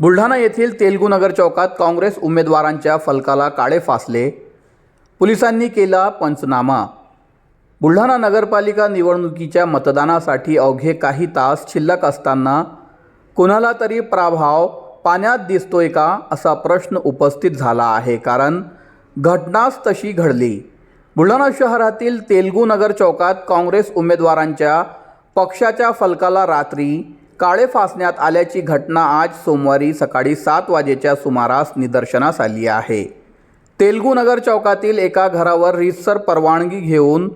बुलढाणा येथील तेलगुनगर चौकात काँग्रेस उमेदवारांच्या फलकाला काळे फासले. पोलिसांनी केला पंचनामा. बुलढाणा नगरपालिका निवडणुकीच्या मतदानासाठी अवघे काही तास शिल्लक असताना कुणाला तरी प्रभाव पाण्यात दिसतोय का असा प्रश्न उपस्थित झाला आहे कारण घटनाच तशी घडली. बुलढाणा शहरातील तेलगू नगर चौकात काँग्रेस उमेदवारांच्या पक्षाच्या फलकाला रात्री काळे फासण्यात आल्याची घटना आज सोमवारी सकाळी सात वाजेच्या सुमारास निदर्शनास आली आहे. तेलगुनगर चौकातील एका घरावर रीतसर परवानगी घेऊन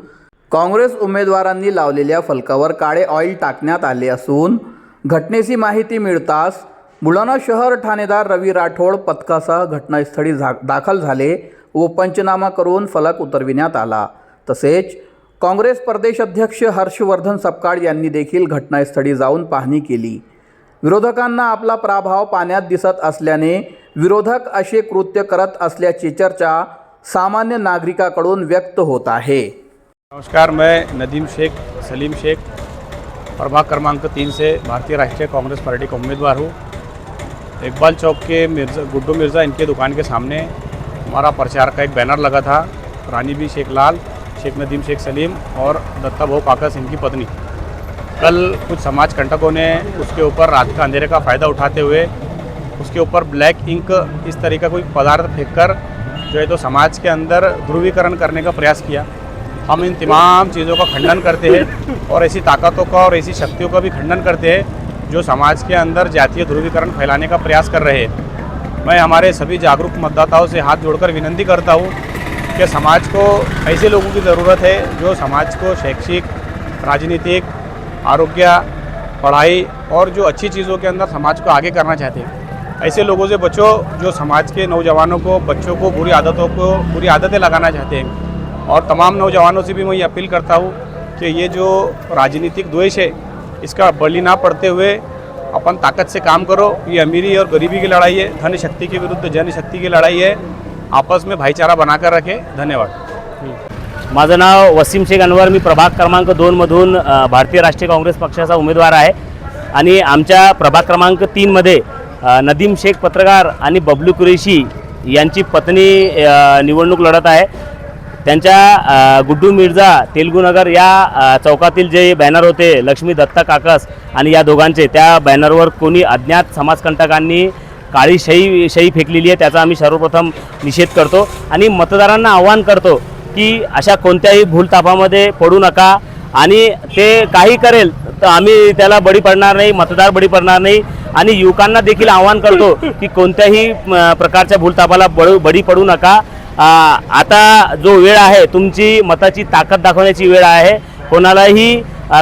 काँग्रेस उमेदवारांनी लावलेल्या फलकावर काळे ऑइल टाकण्यात आले असून घटनेची माहिती मिळताच बुलढाणा शहर ठाणेदार रवी राठोड पथकासह घटनास्थळी झा दाखल झाले व पंचनामा करून फलक उतरविण्यात आला. तसेच काँग्रेस प्रदेश अध्यक्ष हर्षवर्धन सपकाळ यांनी देखील घटनास्थळी जाऊन पाहणी केली. विरोधकांना आपला प्रभाव पाण्यात दिसत असल्याने विरोधक असे कृत्य करत असल्याची चर्चा सामान्य नागरिकाकडून व्यक्त होत आहे. नमस्कार मैं नदीम शेख सलीम शेख प्रभाग क्रमांक तीन से भारतीय राष्ट्रीय कांग्रेस पार्टी का उम्मीदवार हूँ। इकबाल चौक के मिर्ज़ा गुड्डू मिर्ज़ा इनके दुकान के सामने हमारा प्रचार का एक बैनर लगा था। रानी बी शेख लाल शेख नदीम, शेख सलीम और दत्ता भाऊ काकस इनकी पत्नी। कल कुछ समाज कंटकों ने उसके ऊपर रात का अंधेरे का फ़ायदा उठाते हुए उसके ऊपर ब्लैक इंक इस तरह का कोई पदार्थ फेंक कर जो है तो समाज के अंदर ध्रुवीकरण करने का प्रयास किया। हम इन तमाम चीज़ों का खंडन करते हैं और ऐसी ताकतों का और ऐसी शक्तियों का भी खंडन करते हैं जो समाज के अंदर जातीय ध्रुवीकरण फैलाने का प्रयास कर रहे हैं। मैं हमारे सभी जागरूक मतदाताओं से हाथ जोड़कर विनंती करता हूँ कि समाज को ऐसे लोगों की ज़रूरत है जो समाज को शैक्षिक, राजनीतिक, आरोग्य, पढ़ाई और जो अच्छी चीज़ों के अंदर समाज को आगे करना चाहते हैं? ऐसे लोगों से बचो जो समाज के नौजवानों को, बच्चों को बुरी आदतों को, बुरी आदतें लगाना चाहते हैं। और तमाम नौजवानों से भी मैं ये अपील करता हूँ कि ये जो राजनीतिक द्वेष है, इसका बलि ना पड़ते हुए अपन ताकत से काम करो। ये अमीरी और गरीबी की लड़ाई है, धन शक्ति के विरुद्ध जन शक्ति की लड़ाई है। आपस में भाईचारा बनाकर रखें। धन्यवाद। माझं नाव वसीम शेख अनवर मी प्रभाग क्रमांक दोनमधून भारतीय राष्ट्रीय काँग्रेस पक्षाचा उमेदवार आहे. आणि आमच्या प्रभाग क्रमांक तीनमध्ये नदीम शेख पत्रकार आणि बबलू कुरेशी यांची पत्नी निवडणूक लढत आहे. त्यांच्या गुड्डू मिर्झा तेलगुनगर या चौकातील जे बॅनर होते लक्ष्मी दत्ता काकस आणि या दोघांचे त्या बॅनरवर कोणी अज्ञात समाजकंटकांनी काळी शाई शाई फेकलेली आहे त्याचा आम्ही सर्वप्रथम निषेध करतो. आणि मतदारांना आव्हान करतो की अशा कोणत्याही भूलतापामध्ये पडू नका. आणि ते काही करेल तर आम्ही त्याला बळी पडणार नाही मतदार बळी पडणार नाही. आणि युवकांना देखील आव्हान करतो की कोणत्याही प्रकारच्या भूलतापाला बळू बळी पडू नका. आ, आता जो वेळ आहे तुमची मताची ताकद दाखवण्याची वेळ आहे. कोणालाही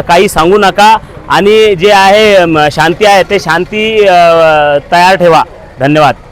काही सांगू नका. आणि जे आहे शांती आहे ते शांती तयार ठेवा. धन्यवाद.